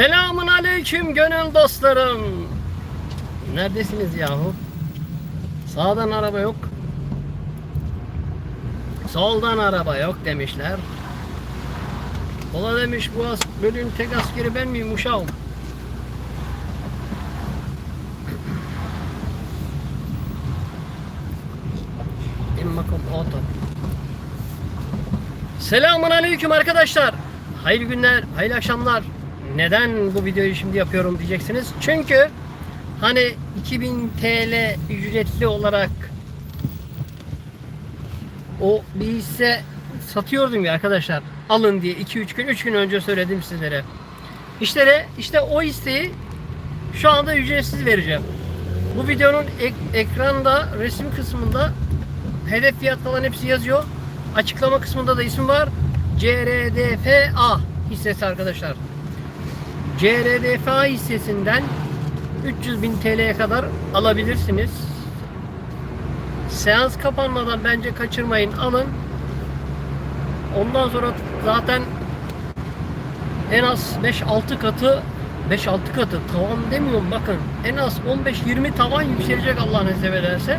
Selamun aleyküm gönül dostlarım. Neredesiniz yahu? Sağdan araba yok. Soldan araba yok demişler. Ola demiş bu as bölüm tek askeri ben miyim uşağım? İmmakom Oto. Selamun aleyküm arkadaşlar. Hayırlı günler, hayırlı akşamlar. Neden bu videoyu şimdi yapıyorum diyeceksiniz. Çünkü hani 2000 TL ücretli olarak o bir satıyordum ya arkadaşlar. Alın diye 2-3 gün 3 gün önce söyledim sizlere. İşte işte o hisseyi şu anda ücretsiz vereceğim. Bu videonun ek- ekranda resim kısmında hedef fiyat falan hepsi yazıyor. Açıklama kısmında da isim var. CRDFA hissesi arkadaşlar. CRDFA hissesinden 300 bin TL'ye kadar alabilirsiniz. Seans kapanmadan bence kaçırmayın alın. Ondan sonra zaten en az 5-6 katı 5-6 katı tavan demiyorum bakın en az 15-20 tavan yükselecek Allah nasip ederse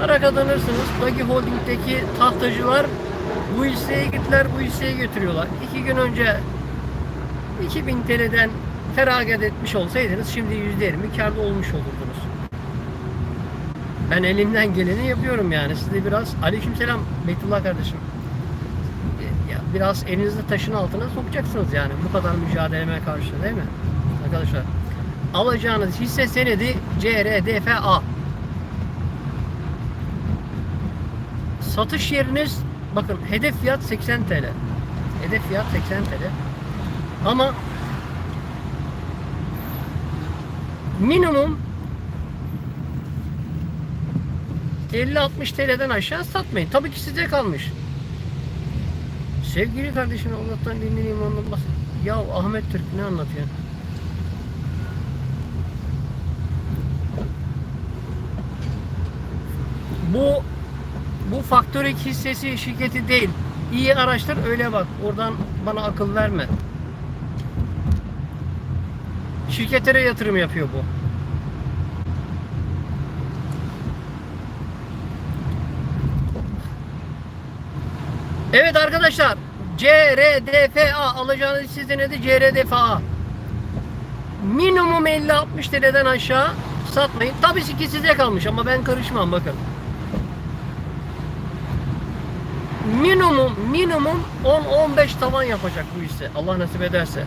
para kazanırsınız. Dagi Holding'deki tahtacılar bu hisseye gittiler bu hisseye götürüyorlar. 2 gün önce 2000 TL'den feragat etmiş olsaydınız şimdi %20 kârda olmuş olurdunuz. Ben elimden geleni yapıyorum yani. Siz de biraz aleykümselam Beytullah kardeşim. E, biraz elinizi taşın altına sokacaksınız yani bu kadar mücadeleme karşı değil mi? Arkadaşlar alacağınız hisse senedi CRDFA. Satış yeriniz bakın hedef fiyat 80 TL. Hedef fiyat 80 TL. Ama minimum 50-60 TL'den aşağı satmayın. Tabii ki size kalmış. Sevgili kardeşim Allah'tan dinleyeyim bahset. Ya Ahmet Türk ne anlatıyor? Bu bu Factory hissesi şirketi değil. İyi araştır öyle bak. Oradan bana akıl verme. Şirketlere yatırım yapıyor bu. Evet arkadaşlar CRDFA alacağınız hisse senedi CRDFA. Minimum 50-60 TL'den aşağı satmayın. Tabii ki size kalmış ama ben karışmam bakın. Minimum minimum 10-15 tavan yapacak bu hisse. Allah nasip ederse.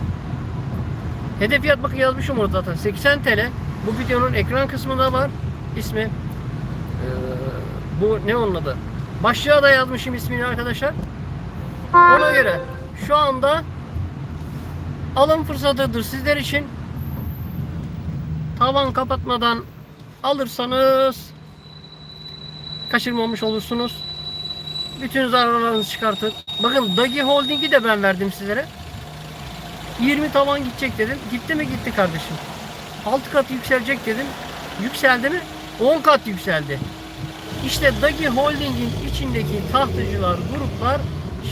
Hedef fiyat bakın yazmışım orada zaten. 80 TL. Bu videonun ekran kısmında var. İsmi. Ee, bu ne onun adı? Başlığa da yazmışım ismini arkadaşlar. Ona göre şu anda alım fırsatıdır sizler için. Tavan kapatmadan alırsanız kaçırmamış olursunuz. Bütün zararlarınızı çıkartın. Bakın Dagi Holding'i de ben verdim sizlere. 20 tavan gidecek dedim. Gitti mi gitti kardeşim. 6 kat yükselecek dedim. Yükseldi mi? 10 kat yükseldi. İşte Dagi Holding'in içindeki tahtıcılar, gruplar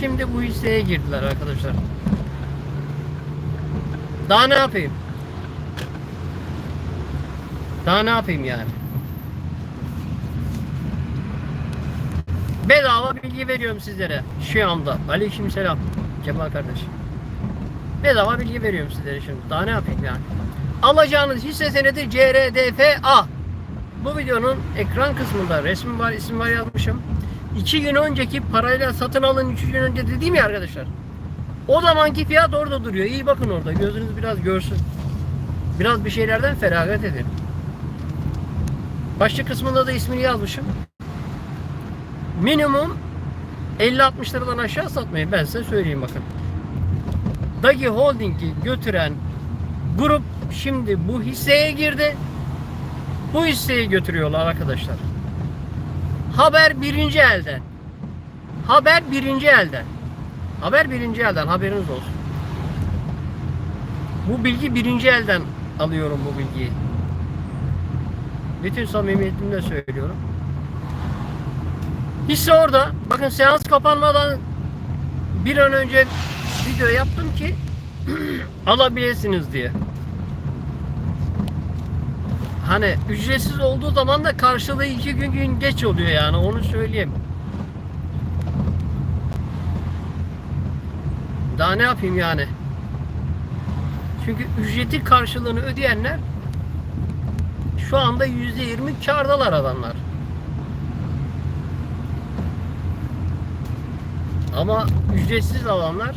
şimdi bu hisseye girdiler arkadaşlar. Daha ne yapayım? Daha ne yapayım yani? Bedava bilgi veriyorum sizlere şu anda. Aleykümselam Kemal kardeşim. Bedava bilgi veriyorum sizlere şimdi. Daha ne yapayım yani? Alacağınız hisse senedi CRDFA. Bu videonun ekran kısmında resmi var, isim var yazmışım. İki gün önceki parayla satın alın üç gün önce dediğim ya arkadaşlar. O zamanki fiyat orada duruyor. İyi bakın orada. Gözünüz biraz görsün. Biraz bir şeylerden feragat edin. Başlık kısmında da ismini yazmışım. Minimum 50-60 liradan aşağı satmayın. Ben size söyleyeyim bakın. Dagi Holding'i götüren grup şimdi bu hisseye girdi. Bu hisseyi götürüyorlar arkadaşlar. Haber birinci elden. Haber birinci elden. Haber birinci elden haberiniz olsun. Bu bilgi birinci elden alıyorum bu bilgiyi. Bütün samimiyetimle söylüyorum. Hisse orada. Bakın seans kapanmadan bir an önce video yaptım ki alabilirsiniz diye. Hani ücretsiz olduğu zaman da karşılığı iki gün, gün geç oluyor yani onu söyleyeyim. Daha ne yapayım yani? Çünkü ücreti karşılığını ödeyenler şu anda yüzde yirmi kardalar adamlar. Ama ücretsiz alanlar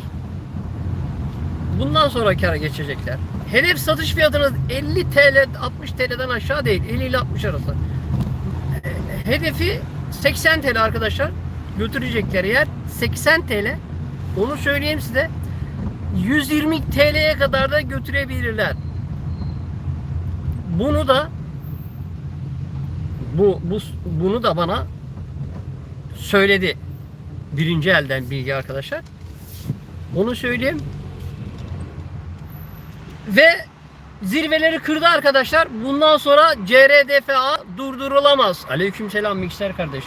bundan sonra kara geçecekler. Hedef satış fiyatınız 50 TL 60 TL'den aşağı değil. 50 ile 60 arası. Hedefi 80 TL arkadaşlar. Götürecekleri yer 80 TL. Onu söyleyeyim size. 120 TL'ye kadar da götürebilirler. Bunu da bu, bu bunu da bana söyledi. Birinci elden bilgi arkadaşlar. Onu söyleyeyim. Ve zirveleri kırdı arkadaşlar. Bundan sonra CRDFA durdurulamaz. Aleykümselam mikser kardeş.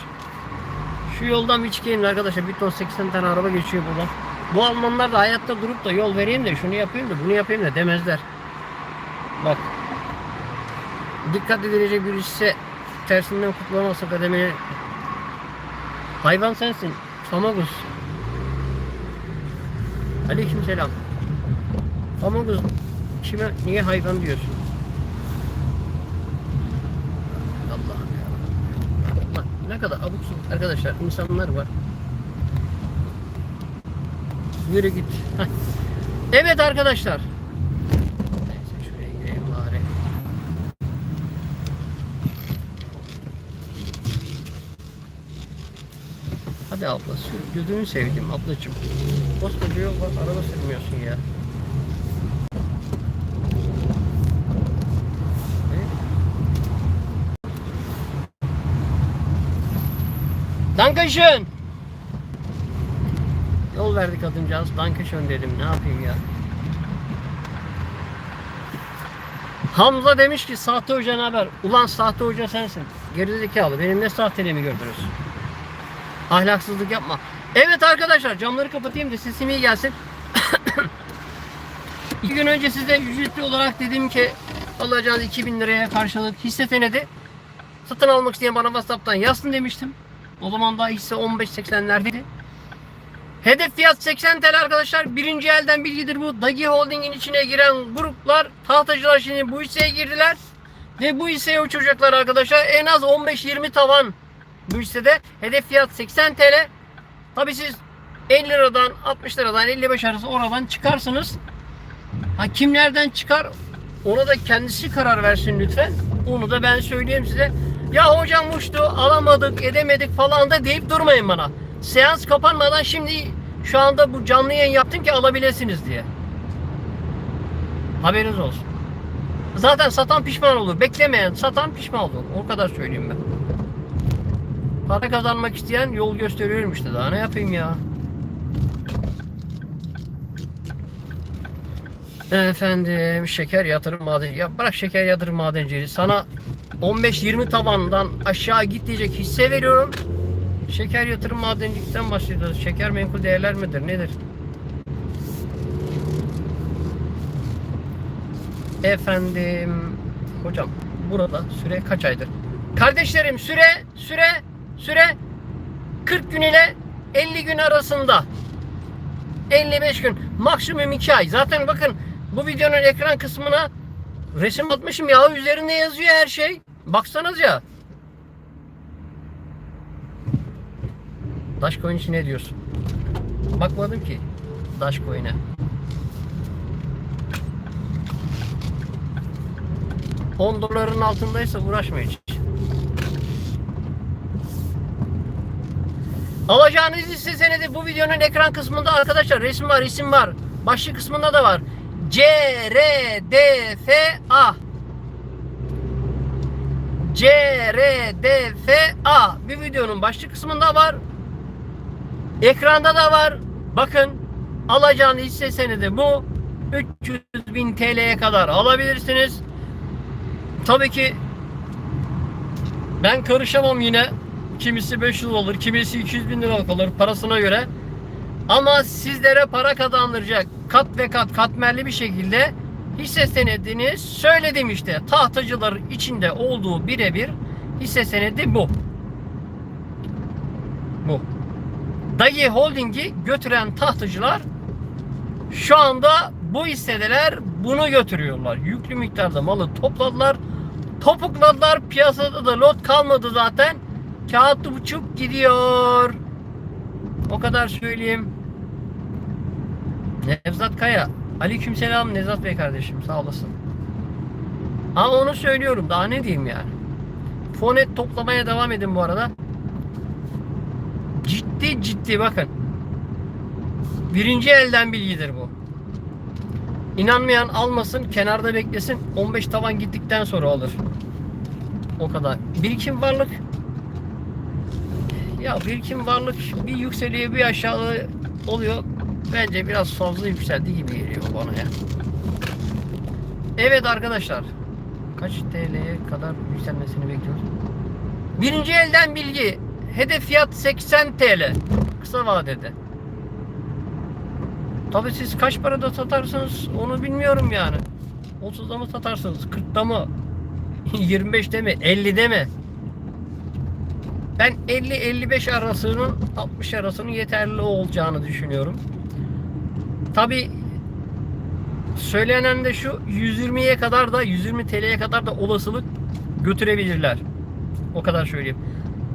Şu yoldan bir çıkayım da arkadaşlar. Bir ton 80 tane araba geçiyor buradan. Bu Almanlar da hayatta durup da yol vereyim de şunu yapayım da bunu yapayım da demezler. Bak. Dikkat edilecek bir ise tersinden kutlamazsa kademeni Hayvan sensin. Famagus. Aleykümselam. Famagus. Kime niye hayvan diyorsun? Allah'ım ya. Bak ne kadar abuk arkadaşlar insanlar var. Yürü git. Evet arkadaşlar. Hadi abla sür. Gözünü sevdim ablacığım. Koskoca yol var araba sürmüyorsun ya. Ne? Dankeschön. Yol verdik kadıncağız. Dankeschön dedim. Ne yapayım ya? Hamza demiş ki sahte hoca ne haber? Ulan sahte hoca sensin. Gerizekalı. Benim ne sahteliğimi gördünüz? Ahlaksızlık yapma. Evet arkadaşlar camları kapatayım da sesim iyi gelsin. İki gün önce size ücretli olarak dedim ki alacağınız 2000 liraya karşılık hisse senedi satın almak isteyen bana WhatsApp'tan yazsın demiştim. O zaman daha hisse 15.80'lerdeydi. Hedef fiyat 80 TL arkadaşlar. Birinci elden bilgidir bu. Dagi Holding'in içine giren gruplar tahtacılar şimdi bu hisseye girdiler. Ve bu hisseye uçuracaklar arkadaşlar. En az 15-20 tavan bu hissede. Hedef fiyat 80 TL. Tabi siz 50 liradan 60 liradan 55 arası oradan çıkarsınız. Ha kim nereden çıkar ona da kendisi karar versin lütfen. Onu da ben söyleyeyim size. Ya hocam uçtu alamadık edemedik falan da deyip durmayın bana. Seans kapanmadan şimdi şu anda bu canlı yayın yaptım ki alabilirsiniz diye. Haberiniz olsun. Zaten satan pişman olur. Beklemeyen satan pişman olur. O kadar söyleyeyim ben. Para kazanmak isteyen yol gösteriyorum işte. Daha ne yapayım ya? Efendim şeker yatırım maden ya bırak şeker yatırım madenciliği sana 15-20 tabandan aşağı git diyecek hisse veriyorum. Şeker yatırım madencilikten başlıyoruz. Şeker menkul değerler midir nedir? Efendim hocam burada süre kaç aydır? Kardeşlerim süre süre süre 40 gün ile 50 gün arasında. 55 gün maksimum 2 ay. Zaten bakın bu videonun ekran kısmına resim atmışım ya üzerinde yazıyor her şey. Baksanız ya. Dogecoin için ne diyorsun? Bakmadım ki Dogecoin'e. On doların altındaysa uğraşma hiç. Alacağınız hisse senedi bu videonun ekran kısmında arkadaşlar resim var, isim var. Başlık kısmında da var. C R D F A C R D F A bir videonun başlık kısmında var. Ekranda da var. Bakın alacağınız hisse senedi bu. 300 bin TL'ye kadar alabilirsiniz. Tabii ki ben karışamam yine. Kimisi 500 olur, kimisi 200 bin lira olur parasına göre. Ama sizlere para kazandıracak kat ve kat katmerli bir şekilde hisse senedini söyledim işte. Tahtacıların içinde olduğu birebir hisse senedi bu. Bu. Dagi Holding'i götüren tahtacılar şu anda bu hissedeler bunu götürüyorlar. Yüklü miktarda malı topladılar. Topukladılar. Piyasada da lot kalmadı zaten. Kağıt buçuk gidiyor. O kadar söyleyeyim. Nevzat Kaya. Aleykümselam Nevzat Bey kardeşim sağ olasın. Ama onu söylüyorum daha ne diyeyim yani. Fonet toplamaya devam edin bu arada. Ciddi ciddi bakın. Birinci elden bilgidir bu. İnanmayan almasın, kenarda beklesin. 15 tavan gittikten sonra alır. O kadar. Birikim varlık. Ya birikim varlık bir yükseliyor bir aşağı oluyor. Bence biraz fazla yükseldi gibi geliyor bana ya. Evet arkadaşlar. Kaç TL'ye kadar yükselmesini bekliyoruz? Birinci elden bilgi. Hedef fiyat 80 TL. Kısa vadede. Tabii siz kaç parada satarsınız onu bilmiyorum yani. 30'da mı satarsınız? 40'da mı? 25'te mi? 50'de mi? Ben 50-55 arasının 60 arasının yeterli olacağını düşünüyorum. Tabi söylenen de şu 120'ye kadar da 120 TL'ye kadar da olasılık götürebilirler. O kadar söyleyeyim.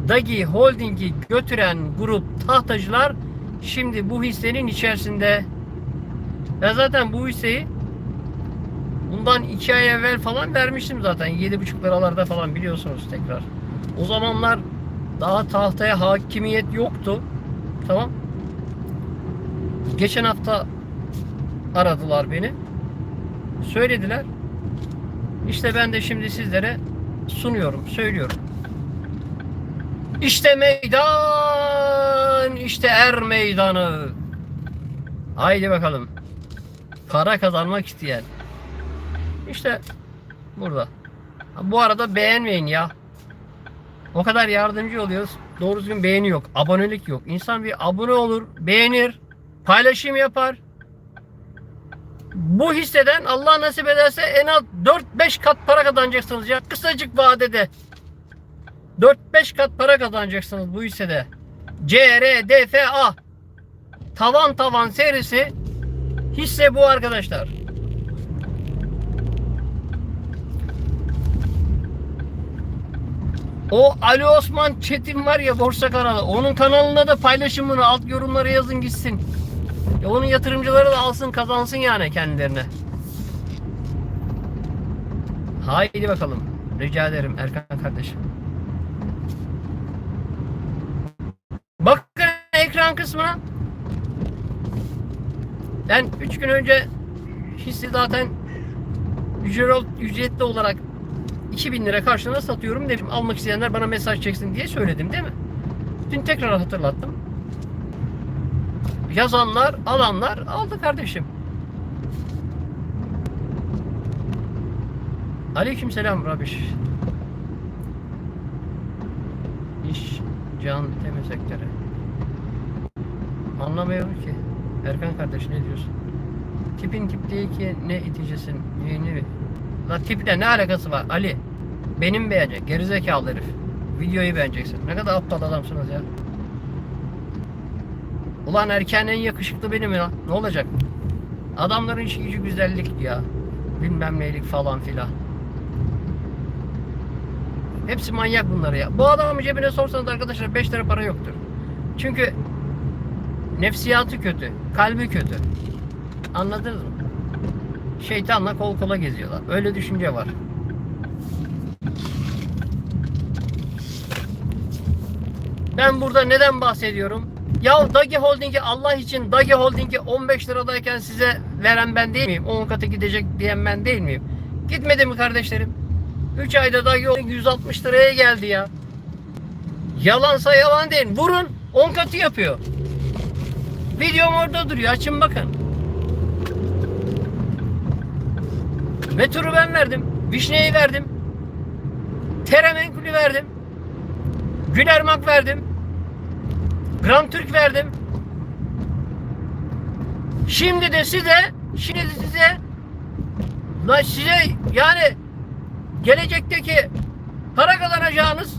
Dagi Holding'i götüren grup tahtacılar şimdi bu hissenin içerisinde. Ben zaten bu hisseyi bundan iki ay evvel falan vermiştim zaten. 7,5 liralarda falan biliyorsunuz tekrar. O zamanlar daha tahtaya hakimiyet yoktu. Tamam. Geçen hafta aradılar beni. Söylediler. İşte ben de şimdi sizlere sunuyorum, söylüyorum. İşte meydan, işte er meydanı. Haydi bakalım. Para kazanmak isteyen. İşte burada. Bu arada beğenmeyin ya. O kadar yardımcı oluyoruz. Doğru düzgün beğeni yok. Abonelik yok. İnsan bir abone olur, beğenir, paylaşım yapar. Bu hisseden Allah nasip ederse en az 4-5 kat para kazanacaksınız ya. Kısacık vadede. 4-5 kat para kazanacaksınız bu hissede. CRDFA tavan tavan serisi hisse bu arkadaşlar. O Ali Osman Çetin var ya Borsa kanalı. Onun kanalına da paylaşımını alt yorumlara yazın gitsin. Ya onun yatırımcıları da alsın kazansın yani kendilerine. Haydi bakalım. Rica ederim Erkan kardeşim. Bakın ekran kısmına. Ben 3 gün önce hissi zaten ücret- ücretli olarak 2000 lira karşılığında satıyorum dedim. Almak isteyenler bana mesaj çeksin diye söyledim değil mi? Dün tekrar hatırlattım. Yazanlar, alanlar aldı kardeşim. Aleyküm selam Rabiş. İş, can, temiz sektörü. Anlamıyorum ki. Erkan kardeş ne diyorsun? Tipin tip değil ki ne iticisin, yeni La tiple ne alakası var Ali? Benim beğenecek, gerizekalı herif. Videoyu beğeneceksin. Ne kadar aptal adamsınız ya. Ulan erken en yakışıklı benim ya. Ne olacak? Adamların işi gücü güzellik ya. Bilmem neylik falan filan. Hepsi manyak bunları ya. Bu adamın cebine sorsanız arkadaşlar 5 lira para yoktur. Çünkü nefsiyatı kötü, kalbi kötü. Anladınız mı? Şeytanla kol kola geziyorlar. Öyle düşünce var. Ben burada neden bahsediyorum? Ya Dagi Holding'i Allah için Dagi Holding'i 15 liradayken size veren ben değil miyim? 10 katı gidecek diyen ben değil miyim? Gitmedi mi kardeşlerim? 3 ayda Dagi Holding 160 liraya geldi ya. Yalansa yalan değil. Vurun 10 katı yapıyor. Videom orada duruyor. Açın bakın. Metrobü ben verdim. Vişne'yi verdim. Teremenkulü verdim. Gülermak verdim. Grand Türk verdim. Şimdi de size şimdi de size Lan size yani gelecekteki para kazanacağınız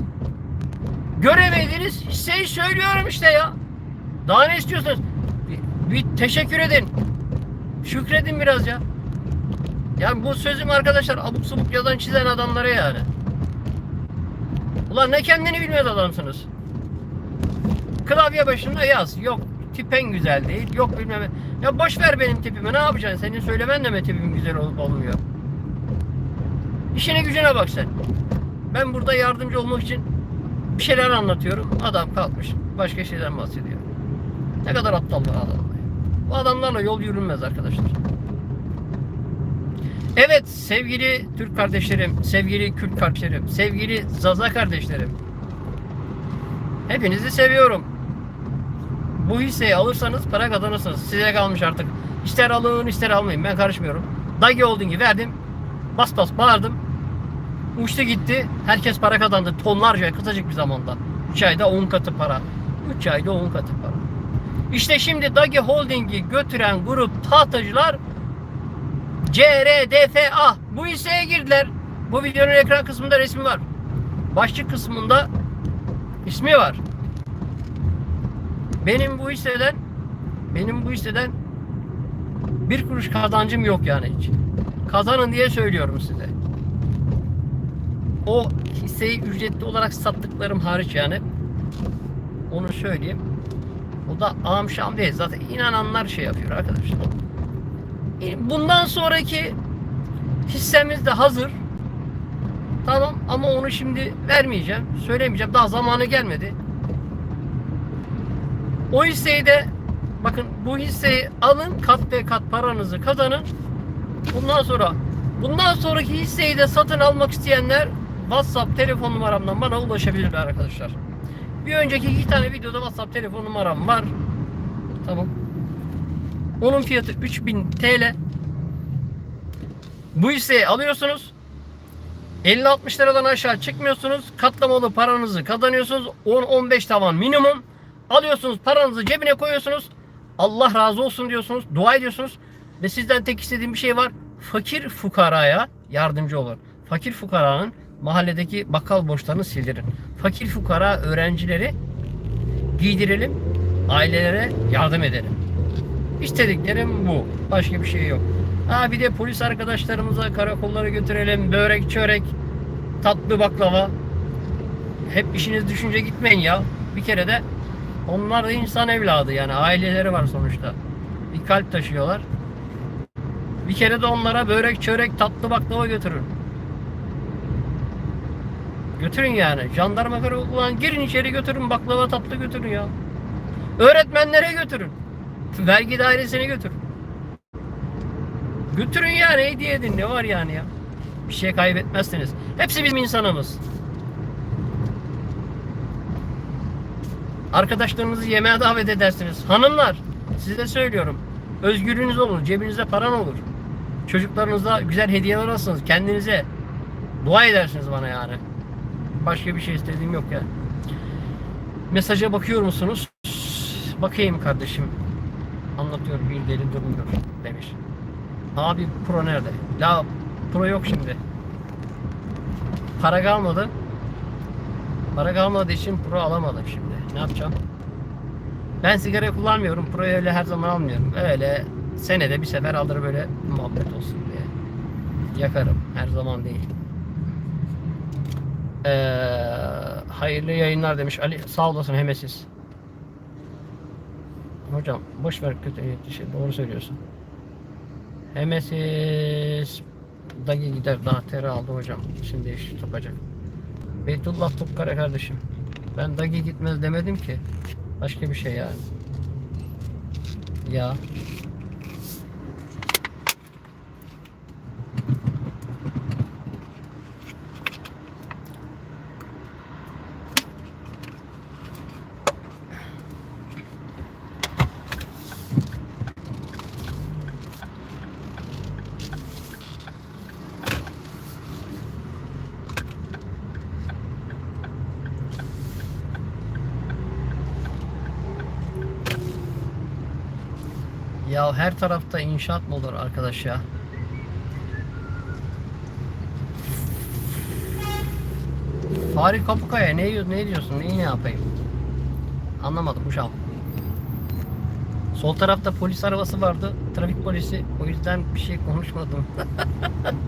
göremediğiniz hisseyi söylüyorum işte ya. Daha ne istiyorsunuz? Bir, bir teşekkür edin. Şükredin biraz ya. Yani bu sözüm arkadaşlar abuk subuk yazan çizen adamlara yani. Ulan ne kendini bilmez adamsınız. Klavye başında yaz. Yok tipen güzel değil. Yok bilmem. Ya boş ver benim tipimi ne yapacaksın? Senin söylemen de mi tipim güzel olup olmuyor? İşine gücüne bak sen. Ben burada yardımcı olmak için bir şeyler anlatıyorum. Adam kalkmış başka şeyden bahsediyor. Ne kadar aptallar adamlar. Bu adamlarla yol yürünmez arkadaşlar. Evet sevgili Türk kardeşlerim, sevgili Kürt kardeşlerim, sevgili Zaza kardeşlerim. Hepinizi seviyorum. Bu hisseyi alırsanız para kazanırsınız. Size kalmış artık. İster alın ister almayın ben karışmıyorum. Dagi Holding'i verdim. Bas bas bağırdım. Uçtu gitti. Herkes para kazandı. Tonlarca kısacık bir zamanda. 3 ayda 10 katı para. 3 ayda 10 katı para. İşte şimdi Dagi Holding'i götüren grup tahtacılar CRDFA bu hisseye girdiler. Bu videonun ekran kısmında resmi var. Başlık kısmında ismi var. Benim bu hisseden benim bu hisseden bir kuruş kazancım yok yani hiç. Kazanın diye söylüyorum size. O hisseyi ücretli olarak sattıklarım hariç yani. Onu söyleyeyim. O da ağam şam değil. Zaten inananlar şey yapıyor arkadaşlar. Bundan sonraki hissemiz de hazır. Tamam ama onu şimdi vermeyeceğim. Söylemeyeceğim. Daha zamanı gelmedi. O hisseyi de bakın bu hisseyi alın kat ve kat paranızı kazanın. Bundan sonra bundan sonraki hisseyi de satın almak isteyenler WhatsApp telefon numaramdan bana ulaşabilirler arkadaşlar. Bir önceki iki tane videoda WhatsApp telefon numaram var. Tamam. Onun fiyatı 3000 TL. Bu hisseyi alıyorsunuz. 50-60 liradan aşağı çıkmıyorsunuz. Katlamalı paranızı kazanıyorsunuz. 10-15 tavan minimum. Alıyorsunuz paranızı cebine koyuyorsunuz. Allah razı olsun diyorsunuz. Dua ediyorsunuz. Ve sizden tek istediğim bir şey var. Fakir fukaraya yardımcı olun. Fakir fukaranın mahalledeki bakkal borçlarını sildirin. Fakir fukara öğrencileri giydirelim. Ailelere yardım edelim. İstediklerim bu. Başka bir şey yok. Ha bir de polis arkadaşlarımıza karakollara götürelim. Börek, çörek, tatlı baklava. Hep işiniz düşünce gitmeyin ya. Bir kere de onlar da insan evladı yani aileleri var sonuçta. Bir kalp taşıyorlar. Bir kere de onlara börek, çörek, tatlı baklava götürün. Götürün yani. Jandarma karakolundan girin içeri götürün baklava tatlı götürün ya. Öğretmenlere götürün. Vergi dairesine götürün. Götürün yani hediye edin ne var yani ya. Bir şey kaybetmezsiniz. Hepsi bizim insanımız. Arkadaşlarınızı yemeğe davet edersiniz. Hanımlar size söylüyorum. Özgürlüğünüz olur. Cebinizde paran olur. Çocuklarınıza güzel hediyeler alırsınız. Kendinize dua edersiniz bana yani. Başka bir şey istediğim yok ya. Mesaja bakıyor musunuz? Bakayım kardeşim. Anlatıyor bir deli durmuyor demiş. Abi pro nerede? La pro yok şimdi. Para kalmadı. Para kalmadığı için pro alamadım şimdi. Ne yapacağım? Ben sigara kullanmıyorum. Pro öyle her zaman almıyorum. Öyle senede bir sefer alır böyle muhabbet olsun diye. Yakarım. Her zaman değil. Ee, hayırlı yayınlar demiş Ali. Sağ olasın hemesiz. Hocam boş ver kötü şey. Doğru söylüyorsun. Hemesiz. Dagi gider daha teri aldı hocam. Şimdi iş tutacak. Beytullah Topkara kardeşim. Ben Dagi gitmez demedim ki. Başka bir şey yani. Ya. Ya her tarafta inşaat mı olur arkadaş ya? Fahri Kapıkaya ne, ne diyorsun? Neyi ne yapayım? Anlamadım uşağım. Sol tarafta polis arabası vardı. Trafik polisi. O yüzden bir şey konuşmadım.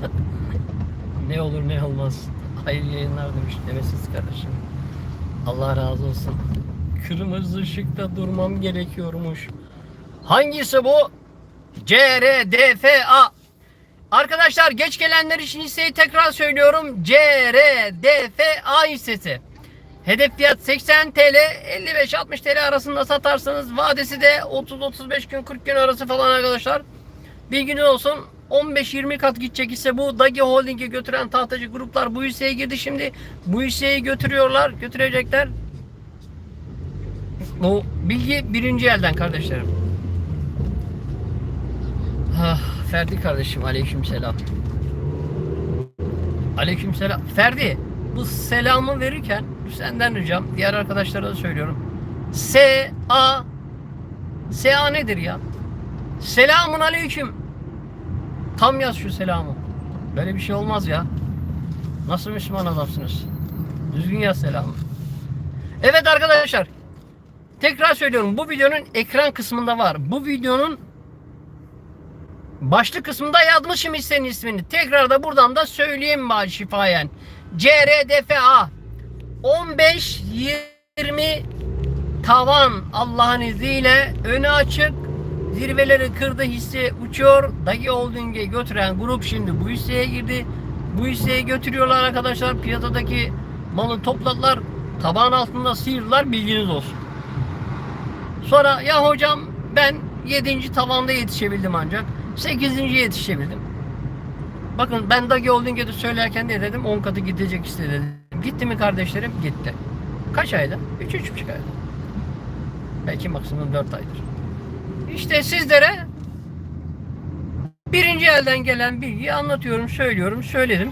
ne olur ne olmaz. Hayırlı yayınlar demiş demesiz kardeşim. Allah razı olsun. Kırmızı ışıkta durmam gerekiyormuş. Hangisi bu? CRDFA. Arkadaşlar geç gelenler için hisseyi tekrar söylüyorum. CRDFA hissesi. Hedef fiyat 80 TL, 55-60 TL arasında satarsanız vadesi de 30-35 gün 40 gün arası falan arkadaşlar. Bilginiz olsun 15-20 kat gidecek ise bu Dagi Holding'e götüren tahtacı gruplar bu hisseye girdi şimdi. Bu hisseyi götürüyorlar, götürecekler. Bu bilgi birinci elden kardeşlerim. Ferdi kardeşim aleyküm selam. Aleyküm selam. Ferdi bu selamı verirken senden ricam diğer arkadaşlara da söylüyorum. S A S A nedir ya? Selamun aleyküm. Tam yaz şu selamı. Böyle bir şey olmaz ya. Nasıl Müslüman adamsınız? Düzgün yaz selamı. Evet arkadaşlar. Tekrar söylüyorum. Bu videonun ekran kısmında var. Bu videonun başlık kısmında yazmışım hissenin ismini. Tekrar da buradan da söyleyeyim bari şifayen. CRDFA 15 20 tavan Allah'ın izniyle önü açık zirveleri kırdı hisse uçuyor. Dagi Holding'e götüren grup şimdi bu hisseye girdi. Bu hisseye götürüyorlar arkadaşlar. Piyasadaki malı topladılar. Taban altında sıyırdılar bilginiz olsun. Sonra ya hocam ben 7. tavanda yetişebildim ancak. 8. yetişebildim. Bakın ben Dagi Holding'e de söylerken ne dedim? 10 katı gidecek işte dedim. Gitti mi kardeşlerim? Gitti. Kaç ayda? 3-3,5 ayda. Belki maksimum 4 aydır. İşte sizlere birinci elden gelen bilgiyi anlatıyorum, söylüyorum, söyledim.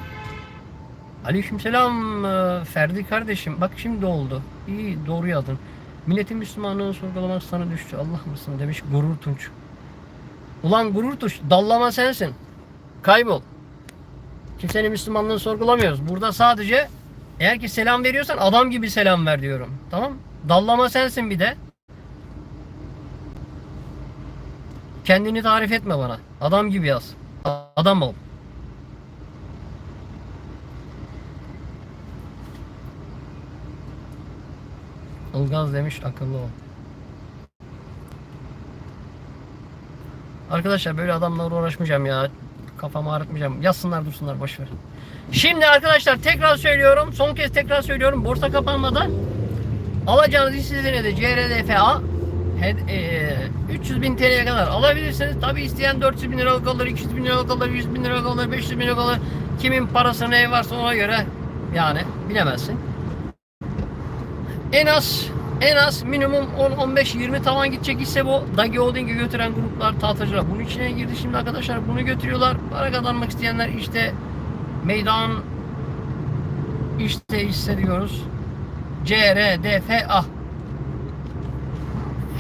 Aleykümselam e, Ferdi kardeşim. Bak şimdi oldu. İyi doğru yazdın. Milletin Müslümanlığını sorgulamak sana düştü. Allah mısın demiş Gurur Tunç. Ulan Gurur Tunç dallama sensin. Kaybol. Kimsenin Müslümanlığını sorgulamıyoruz. Burada sadece eğer ki selam veriyorsan adam gibi selam ver diyorum. Tamam? Dallama sensin bir de. Kendini tarif etme bana. Adam gibi yaz. Adam ol. Ilgaz demiş akıllı ol. Arkadaşlar böyle adamlarla uğraşmayacağım ya. Kafamı ağrıtmayacağım. Yazsınlar dursunlar boşver. Şimdi arkadaşlar tekrar söylüyorum. Son kez tekrar söylüyorum. Borsa kapanmadan alacağınız hisse senedi CRDFA hed- e, 300 bin TL'ye kadar alabilirsiniz. Tabi isteyen 400 bin liralık alır, 200 bin liralık alır, 100 bin liralık alır, 500 bin liralık alır. Kimin parası ne varsa ona göre yani bilemezsin. En az en az minimum 10-15-20 tavan gidecek ise bu Dagi Holding'e götüren gruplar, tahtacılar bunun içine girdi şimdi arkadaşlar bunu götürüyorlar. Para kazanmak isteyenler işte meydan işte hissediyoruz. CRDFA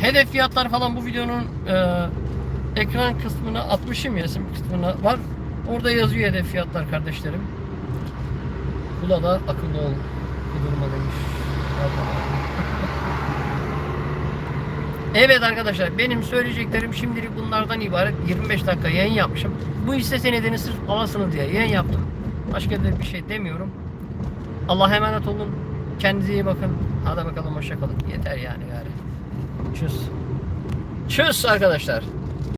Hedef fiyatlar falan bu videonun e, ekran kısmına atmışım ya kısmına var. Orada yazıyor hedef fiyatlar kardeşlerim. Kula da akıllı ol. Kudurma demiş. Evet arkadaşlar benim söyleyeceklerim şimdilik bunlardan ibaret. 25 dakika yayın yapmışım. Bu hisse senedini sırf havasını diye yayın yaptım. Başka da bir şey demiyorum. Allah'a emanet olun. Kendinize iyi bakın. Hadi bakalım hoşça kalın. Yeter yani gari. Çüz. Çüz arkadaşlar.